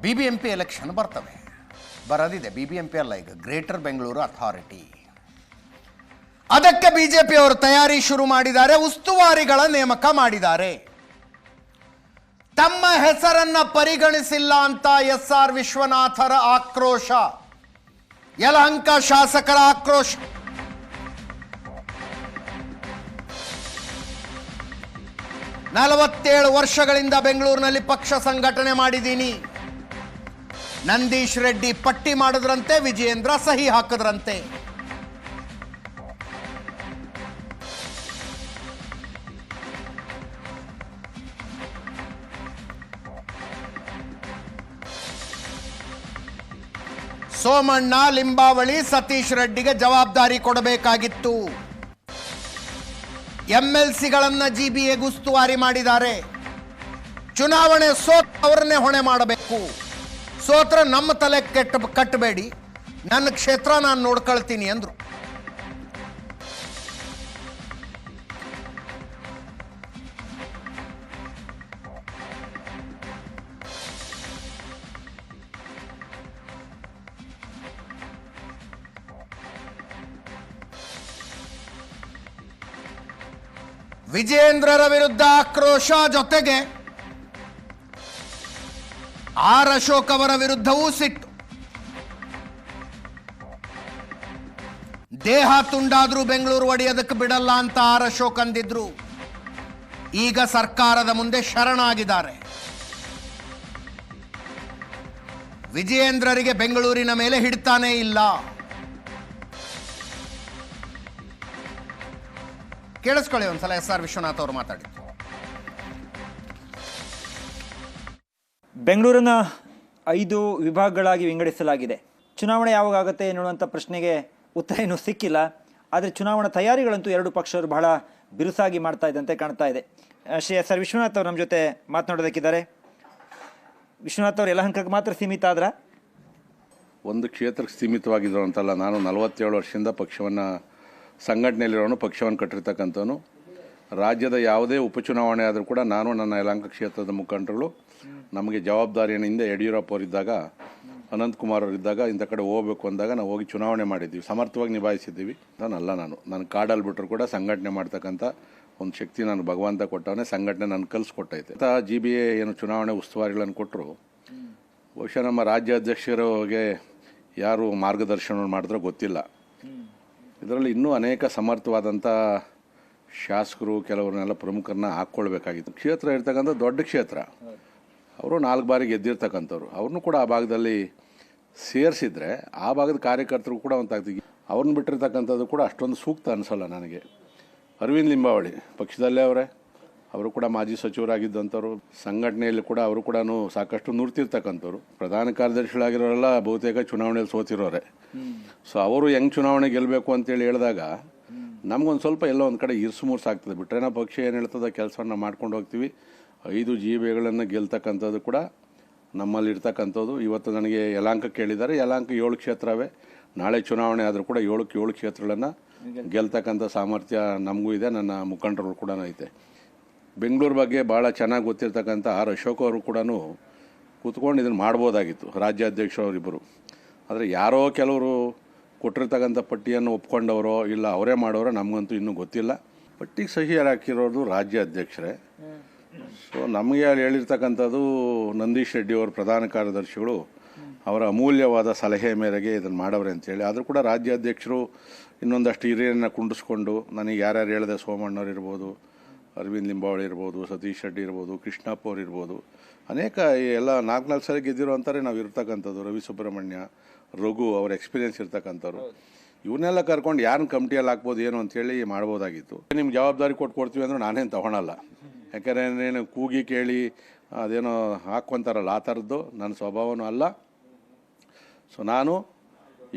B B M P election ಬರ್ತವೆ. ಬರೋದಿದೆ. B B M P ಅಲ್ಲ ಈಗ. ಗ್ರೇಟರ್ ಬೆಂಗಳೂರು ಅಥಾರಿಟಿ ಅದಕ್ಕೆ ಬಿಜೆಪಿ ಅವರು ತಯಾರಿ ಶುರು ಮಾಡಿದ್ದಾರೆ. ಉಸ್ತುವಾರಿಗಳ ನೇಮಕ ಮಾಡಿದ್ದಾರೆ. ತಮ್ಮ ಹೆಸರನ್ನ ಪರಿಗಣಿಸಿಲ್ಲ ಅಂತ ಎಸ್ ಆರ್ ವಿಶ್ವನಾಥರ ಆಕ್ರೋಶ. ಯಲಹಂಕ ಶಾಸಕರ ಆಕ್ರೋಶ. ನಲವತ್ತೇಳು ವರ್ಷಗಳಿಂದ ಬೆಂಗಳೂರಿನಲ್ಲಿ ಪಕ್ಷ ಸಂಘಟನೆ ಮಾಡಿದ್ದೀನಿ. ನಂದೀಶ್ ರೆಡ್ಡಿ ಪಟ್ಟಿ ಮಾಡಿದ್ರಂತೆ, ವಿಜಯೇಂದ್ರ ಸಹಿ ಹಾಕಿದ್ರಂತೆ. ಸೋಮಣ್ಣ, ಲಿಂಬಾವಳಿ, ಸತೀಶ್ ರೆಡ್ಡಿಗೆ ಜವಾಬ್ದಾರಿ ಕೊಡಬೇಕಾಗಿತ್ತು. ಎಂಎಲ್ಸಿಗಳನ್ನ ಜಿಬಿಎ ಉಸ್ತುವಾರಿ ಮಾಡಿದ್ದಾರೆ. ಚುನಾವಣೆ ಸೋತ್ ಅವರನ್ನೇ ಹೊಣೆ ಮಾಡಬೇಕು. ಸೋತ್ರ ನಮ್ಮ ತಲೆ ಕೆಟ್ಟ ಕಟ್ಟಬೇಡಿ. ನನ್ನ ಕ್ಷೇತ್ರ ನಾನು ನೋಡ್ಕೊಳ್ತೀನಿ ಅಂದ್ರು. ವಿಜೇಂದ್ರರ ವಿರುದ್ಧ ಆಕ್ರೋಶ ಜೊತೆಗೆ ಆರ್ ಅಶೋಕ್ ಅವರ ವಿರುದ್ಧವೂ ಸಿಟ್ಟು ದೇಹ ತುಂಡಾದ್ರೂ ಬೆಂಗಳೂರು ಒಡೆಯೋದಕ್ಕೆ ಬಿಡಲ್ಲ ಅಂತ ಆರ್ ಅಶೋಕ್ ಅಂದಿದ್ರು. ಈಗ ಸರ್ಕಾರದ ಮುಂದೆ ಶರಣಾಗಿದ್ದಾರೆ. ವಿಜಯೇಂದ್ರರಿಗೆ ಬೆಂಗಳೂರಿನ ಮೇಲೆ ಹಿಡ್ತಾನೇ ಇಲ್ಲ. ಕೇಳಿಸ್ಕೊಳ್ಳಿ ಒಂದ್ಸಲ ಎಸ್ ಆರ್ ವಿಶ್ವನಾಥ್ ಅವರು ಮಾತಾಡಿದ್ದು. ಬೆಂಗಳೂರನ್ನ ಐದು ವಿಭಾಗಗಳಾಗಿ ವಿಂಗಡಿಸಲಾಗಿದೆ. ಚುನಾವಣೆ ಯಾವಾಗ ಆಗುತ್ತೆ ಎನ್ನುವಂಥ ಪ್ರಶ್ನೆಗೆ ಉತ್ತರ ಏನೂ ಸಿಕ್ಕಿಲ್ಲ. ಆದರೆ ಚುನಾವಣಾ ತಯಾರಿಗಳಂತೂ ಎರಡು ಪಕ್ಷರು ಬಹಳ ಬಿರುಸಾಗಿ ಮಾಡ್ತಾ ಇದ್ದಂತೆ ಕಾಣ್ತಾ ಇದೆ. ಶ್ರೀ ಎಸ್ ಆರ್ ವಿಶ್ವನಾಥ್ ಅವರು ನಮ್ಮ ಜೊತೆ ಮಾತನಾಡೋದಕ್ಕಿದ್ದಾರೆ. ವಿಶ್ವನಾಥ್ ಅವರು ಯಲಹಂಕಕ್ಕೆ ಮಾತ್ರ ಸೀಮಿತ ಆದ್ರ? ಒಂದು ಕ್ಷೇತ್ರಕ್ಕೆ ಸೀಮಿತವಾಗಿದ್ರು ಅಂತಲ್ಲ ನಾನು ನಲವತ್ತೇಳು ವರ್ಷದಿಂದ ಪಕ್ಷವನ್ನು, ಸಂಘಟನೆಯಲ್ಲಿರೋನು ಪಕ್ಷವನ್ನು ಕಟ್ಟಿರ್ತಕ್ಕಂಥವನು. ರಾಜ್ಯದ ಯಾವುದೇ ಉಪಚುನಾವಣೆ ಆದರೂ ಕೂಡ ನಾನು ನನ್ನ ಯಲಹಂಕ ಕ್ಷೇತ್ರದ ಮುಖಂಡರುಗಳು, ನಮಗೆ ಜವಾಬ್ದಾರಿಯನ್ನು ಹಿಂದೆ ಯಡಿಯೂರಪ್ಪ ಅವರಿದ್ದಾಗ ಅನಂತಕುಮಾರ್ ಅವರಿದ್ದಾಗ, ಇಂಥ ಕಡೆ ಹೋಗಬೇಕು ಅಂದಾಗ ನಾವು ಹೋಗಿ ಚುನಾವಣೆ ಮಾಡಿದ್ದೀವಿ. ಸಮರ್ಥವಾಗಿ ನಿಭಾಯಿಸಿದ್ದೀವಿ. ನಾನಲ್ಲ ನಾನು. ನಾನು ಕಾಡಲ್ಲಿ ಬಿಟ್ಟರು ಕೂಡ ಸಂಘಟನೆ ಮಾಡ್ತಕ್ಕಂಥ ಒಂದು ಶಕ್ತಿ ನಾನು ಭಗವಂತ ಕೊಟ್ಟವನೇ, ಸಂಘಟನೆ ನಾನು ಕಲಿಸ್ಕೊಟ್ಟೈತೆ ಅಂತ ಜಿ ಬಿ ಎ ಏನು ಚುನಾವಣೆ ಉಸ್ತುವಾರಿಗಳನ್ನು ಕೊಟ್ಟರು ಬಹುಶಃ ನಮ್ಮ ರಾಜ್ಯ ಅಧ್ಯಕ್ಷರಿಗೆ ಯಾರು ಮಾರ್ಗದರ್ಶನ ಮಾಡಿದ್ರೋ ಗೊತ್ತಿಲ್ಲ. ಇದರಲ್ಲಿ ಇನ್ನೂ ಅನೇಕ ಸಮರ್ಥವಾದಂಥ ಶಾಸಕರು ಕೆಲವ್ರನ್ನೆಲ್ಲ ಪ್ರಮುಖರನ್ನ ಹಾಕ್ಕೊಳ್ಬೇಕಾಗಿತ್ತು. ಕ್ಷೇತ್ರ ಇರ್ತಕ್ಕಂಥ ದೊಡ್ಡ ಕ್ಷೇತ್ರ ಅವರು ನಾಲ್ಕು ಬಾರಿ ಗೆದ್ದಿರ್ತಕ್ಕಂಥವ್ರು. ಅವ್ರನ್ನೂ ಕೂಡ ಆ ಭಾಗದಲ್ಲಿ ಸೇರಿಸಿದ್ರೆ ಆ ಭಾಗದ ಕಾರ್ಯಕರ್ತರು ಕೂಡ ಒಂದಾಗ್ತೀವಿ ಅವ್ರನ್ನ ಬಿಟ್ಟಿರ್ತಕ್ಕಂಥದ್ದು ಕೂಡ ಅಷ್ಟೊಂದು ಸೂಕ್ತ ಅನಿಸಲ್ಲ ನನಗೆ. ಅರವಿಂದ್ ಲಿಂಬಾವಳಿ ಪಕ್ಷದಲ್ಲೇ ಅವರೇ. ಅವರು ಕೂಡ ಮಾಜಿ ಸಚಿವರಾಗಿದ್ದಂಥವ್ರು. ಸಂಘಟನೆಯಲ್ಲಿ ಕೂಡ ಅವರು ಕೂಡ ಸಾಕಷ್ಟು ನುರ್ತಿರ್ತಕ್ಕಂಥವ್ರು. ಪ್ರಧಾನ ಕಾರ್ಯದರ್ಶಿಗಳಾಗಿರೋರೆಲ್ಲ ಬಹುತೇಕ ಚುನಾವಣೆಯಲ್ಲಿ ಸೋತಿರೋರೆ. ಸೊ ಅವರು ಹೆಂಗೆ ಚುನಾವಣೆ ಗೆಲ್ಲಬೇಕು ಅಂತೇಳಿ ಹೇಳಿದಾಗ ನಮ್ಗೊಂದು ಸ್ವಲ್ಪ ಎಲ್ಲೋ ಒಂದು ಕಡೆ ಇರ್ಸು ಮುರ್ಸಾಗ್ತದೆ ಬಿಟ್ರೆ ನಾವು ಪಕ್ಷ ಏನು ಹೇಳ್ತದೆ ಕೆಲಸವನ್ನು ಮಾಡ್ಕೊಂಡು ಹೋಗ್ತೀವಿ. ಐದು ಜೀವಿಗಳನ್ನು ಗೆಲ್ತಕ್ಕಂಥದ್ದು ಕೂಡ ನಮ್ಮಲ್ಲಿ ಇರ್ತಕ್ಕಂಥದ್ದು ಇವತ್ತು ನನಗೆ ಯಲಾಂಕ ಕೇಳಿದ್ದಾರೆ. ಯಲಾಂಕ ಏಳು ಕ್ಷೇತ್ರವೇ. ನಾಳೆ ಚುನಾವಣೆ ಆದರೂ ಕೂಡ ಏಳಕ್ಕೆ ಏಳು ಕ್ಷೇತ್ರಗಳನ್ನು ಗೆಲ್ತಕ್ಕಂಥ ಸಾಮರ್ಥ್ಯ ನಮಗೂ ಇದೆ. ನನ್ನ ಮುಖಂಡರು ಕೂಡ ಐತೆ. ಬೆಂಗಳೂರು ಬಗ್ಗೆ ಭಾಳ ಚೆನ್ನಾಗಿ ಗೊತ್ತಿರ್ತಕ್ಕಂಥ ಆರ್ ಅಶೋಕ್ ಅವರು ಕೂಡ ಕೂತ್ಕೊಂಡು ಇದನ್ನು ಮಾಡ್ಬೋದಾಗಿತ್ತು. ರಾಜ್ಯಾಧ್ಯಕ್ಷರವರಿಬ್ಬರು ಆದರೆ ಯಾರೋ ಕೆಲವರು ಕೊಟ್ಟಿರ್ತಕ್ಕಂಥ ಪಟ್ಟಿಯನ್ನು ಒಪ್ಕೊಂಡವರೋ ಇಲ್ಲ ಅವರೇ ಮಾಡೋರೋ ನಮಗಂತೂ ಇನ್ನೂ ಗೊತ್ತಿಲ್ಲ. ಪಟ್ಟಿಗೆ ಸಹಿ ಹಾಕಿರೋದು ರಾಜ್ಯ ಅಧ್ಯಕ್ಷರೇ. ಸೊ ನಮಗೆ ಅಲ್ಲಿ ಹೇಳಿರ್ತಕ್ಕಂಥದ್ದು ನಂದೀಶ್ ರೆಡ್ಡಿ ಅವರು ಪ್ರಧಾನ ಕಾರ್ಯದರ್ಶಿಗಳು. ಅವರ ಅಮೂಲ್ಯವಾದ ಸಲಹೆ ಮೇರೆಗೆ ಇದನ್ನು ಮಾಡವ್ರೆ ಅಂತೇಳಿ. ಆದರೂ ಕೂಡ ರಾಜ್ಯಾಧ್ಯಕ್ಷರು ಇನ್ನೊಂದಷ್ಟು ಹಿರಿಯರನ್ನು ಕುಂಡಿಸ್ಕೊಂಡು ನನಗೆ ಯಾರ್ಯಾರು ಹೇಳಿದೆ ಸೋಮಣ್ಣವ್ರು ಇರ್ಬೋದು, ಅರವಿಂದ್ ಲಿಂಬಾವಳಿ ಇರ್ಬೋದು, ಸತೀಶ್ ರೆಡ್ಡಿ ಇರ್ಬೋದು, ಕೃಷ್ಣಪ್ಪ ಅವ್ರು ಇರ್ಬೋದು. ಅನೇಕ ಎಲ್ಲ ನಾಲ್ಕು ನಾಲ್ಕು ಸಲ ಗೆದ್ದಿರೋ ಅಂತಾರೆ ನಾವು ಇರ್ತಕ್ಕಂಥದ್ದು ರವಿ ಸುಬ್ರಹ್ಮಣ್ಯ ರಘು ಅವ್ರ ಎಕ್ಸ್ಪೀರಿಯನ್ಸ್ ಇರ್ತಕ್ಕಂಥವ್ರು. ಇವನ್ನೆಲ್ಲ ಕರ್ಕೊಂಡು ಯಾರನ್ನ ಕಮಿಟಿಯಲ್ಲಿ ಹಾಕ್ಬೋದು ಏನು ಅಂತೇಳಿ ಮಾಡ್ಬೋದಾಗಿತ್ತು. ನಿಮ್ಗೆ ಜವಾಬ್ದಾರಿ ಕೊಟ್ಟು ಕೊಡ್ತೀವಿ ಅಂದ್ರೆ ನಾನೇನು ತೊಗೊಳಲ್ಲ. ಯಾಕಂದರೆ ಏನು ಕೂಗಿ ಕೇಳಿ ಅದೇನೋ ಹಾಕ್ಕೊಂತಾರಲ್ಲ ಆ ಥರದ್ದು ನನ್ನ ಸ್ವಭಾವನೂ ಅಲ್ಲ. ಸೊ ನಾನು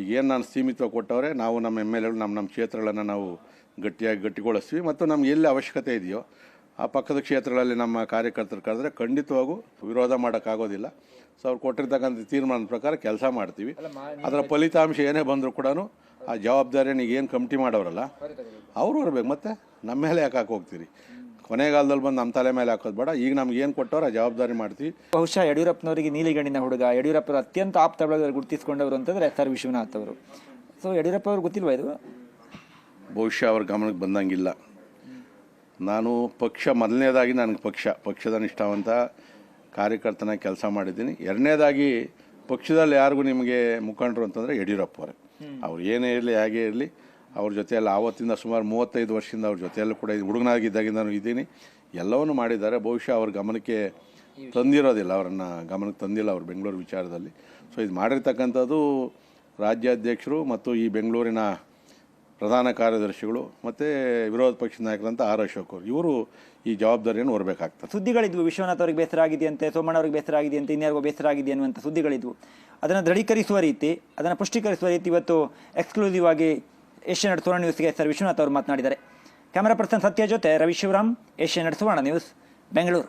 ಈಗೇನು ನಾನು ಸೀಮಿತ ಕೊಟ್ಟವ್ರೆ ನಾವು ನಮ್ಮ ಎಂ ಎಲ್ ಎಗಳು ನಮ್ಮ ನಮ್ಮ ಕ್ಷೇತ್ರಗಳನ್ನು ನಾವು ಗಟ್ಟಿಯಾಗಿ ಗಟ್ಟಿಗೊಳಿಸ್ತೀವಿ ಮತ್ತು ನಮ್ಗೆ ಎಲ್ಲಿ ಅವಶ್ಯಕತೆ ಇದೆಯೋ ಆ ಪಕ್ಕದ ಕ್ಷೇತ್ರಗಳಲ್ಲಿ ನಮ್ಮ ಕಾರ್ಯಕರ್ತರು ಕರೆದ್ರೆ ಖಂಡಿತವಾಗೂ ವಿರೋಧ ಮಾಡೋಕ್ಕಾಗೋದಿಲ್ಲ. ಸೊ ಅವ್ರು ಕೊಟ್ಟಿರ್ತಕ್ಕಂಥ ತೀರ್ಮಾನದ ಪ್ರಕಾರ ಕೆಲಸ ಮಾಡ್ತೀವಿ. ಅದರ ಫಲಿತಾಂಶ ಏನೇ ಬಂದರೂ ಕೂಡ ಆ ಜವಾಬ್ದಾರಿಯನ್ನು ಏನು ಕಮಿಟಿ ಮಾಡೋರಲ್ಲ ಅವರು ಬರಬೇಕು ಮತ್ತೆ ನಮ್ಮ ಮೇಲೆ ಯಾಕೆ ಹಾಕಿ ಹೋಗ್ತೀರಿ? ಕೊನೆಗಾಲದಲ್ಲಿ ಬಂದು ನಮ್ಮ ತಲೆ ಮೇಲೆ ಹಾಕೋದು ಬೇಡ. ಈಗ ನಮ್ಗೆ ಏನು ಕೊಟ್ಟವ್ರು ಆ ಜವಾಬ್ದಾರಿ ಮಾಡ್ತೀವಿ. ಬಹುಶಃ ಯಡಿಯೂರಪ್ಪನವರಿಗೆ ನೀಲಿಗಣ್ಣಿನ ಹುಡುಗ ಯಡಿಯೂರಪ್ಪರ ಅತ್ಯಂತ ಆಪ್ತ ಬಳಗದಲ್ಲಿ ಗುರುತಿಸಿಕೊಂಡವರು ಅಂತಂದರೆ ಎಸ್ ಆರ್ ವಿಶ್ವನಾಥ್ ಅವರು. ಸೊ ಯಡಿಯೂರಪ್ಪ ಅವ್ರಿಗೆ ಗೊತ್ತಿಲ್ವಾ ಇದು? ಬಹುಶಃ ಅವ್ರ ಗಮನಕ್ಕೆ ಬಂದಂಗಿಲ್ಲ. ನಾನು ಪಕ್ಷ ಮೊದಲನೇದಾಗಿ ನನಗೆ ಪಕ್ಷ ಪಕ್ಷದ ನಿಷ್ಠಾವಂತ ಕಾರ್ಯಕರ್ತನ ಕೆಲಸ ಮಾಡಿದ್ದೀನಿ. ಎರಡನೇದಾಗಿ ಪಕ್ಷದಲ್ಲಿ ಯಾರಿಗೂ ನಿಮಗೆ ಮುಖಂಡರು ಅಂತಂದರೆ ಯಡಿಯೂರಪ್ಪ ಅವರೇ ಅವ್ರು ಏನೇ ಇರಲಿ ಹೇಗೆ ಇರಲಿ ಅವ್ರ ಜೊತೆಯಲ್ಲಿ ಆವತ್ತಿಂದ ಸುಮಾರು ಮೂವತ್ತೈದು ವರ್ಷದಿಂದ ಅವ್ರ ಜೊತೆಯಲ್ಲೂ ಕೂಡ ಹುಡುಗನಾಗಿದ್ದಾಗಿಂದನೂ ಇದ್ದೀನಿ. ಎಲ್ಲವನ್ನೂ ಮಾಡಿದ್ದಾರೆ. ಬಹುಶಃ ಅವ್ರ ಗಮನಕ್ಕೆ ತಂದಿರೋದಿಲ್ಲ ಅವರನ್ನು ಗಮನಕ್ಕೆ ತಂದಿಲ್ಲ ಅವ್ರು ಬೆಂಗಳೂರು ವಿಚಾರದಲ್ಲಿ. ಸೊ ಇದು ಮಾಡಿರ್ತಕ್ಕಂಥದ್ದು ರಾಜ್ಯಾಧ್ಯಕ್ಷರು ಮತ್ತು ಈ ಬೆಂಗಳೂರಿನ ಪ್ರಧಾನ ಕಾರ್ಯದರ್ಶಿಗಳು ಮತ್ತು ವಿರೋಧ ಪಕ್ಷದ ನಾಯಕರಂತ ಆರ್ ಅಶೋಕ್ ಅವರು. ಇವರು ಈ ಜವಾಬ್ದಾರಿಯನ್ನು ಹೊರಬೇಕಾಗ್ತದೆ. ಸುದ್ದಿಗಳಿದ್ವು. ವಿಶ್ವನಾಥ್ ಅವ್ರಿಗೆ ಬೇಸರ ಆಗಿದೆಯಂತೆ ಸೋಮಣ್ಣ ಅವ್ರಿಗೆ ಬೇಸರ ಆಗಿದೆಯಂತೆ ಇನ್ಯಾರಿಗೂ ಬೇಸರ ಆಗಿದೆ ಅನ್ನುವಂಥ ಸುದ್ದಿಗಳಿದ್ವು. ಅದನ್ನು ದೃಢೀಕರಿಸುವ ರೀತಿ, ಅದನ್ನು ಪುಷ್ಟೀಕರಿಸುವ ರೀತಿ ಇವತ್ತು ಎಕ್ಸ್ಕ್ಲೂಸಿವ್ ಆಗಿ ಏಷ್ಯಾನೆಟ್ ಸುವರ್ಣ ನ್ಯೂಸ್ಗೆ ಸರ್ ವಿಶ್ವನಾಥ್ ಅವರು ಮಾತನಾಡಿದ್ದಾರೆ. ಕ್ಯಾಮರಾ ಪರ್ಸನ್ ಸತ್ಯ ಜೊತೆ ರವಿಶಿವರಾಮ್ ಏಷ್ಯಾನೆಟ್ ಸುವರ್ಣ ನ್ಯೂಸ್, ಬೆಂಗಳೂರು.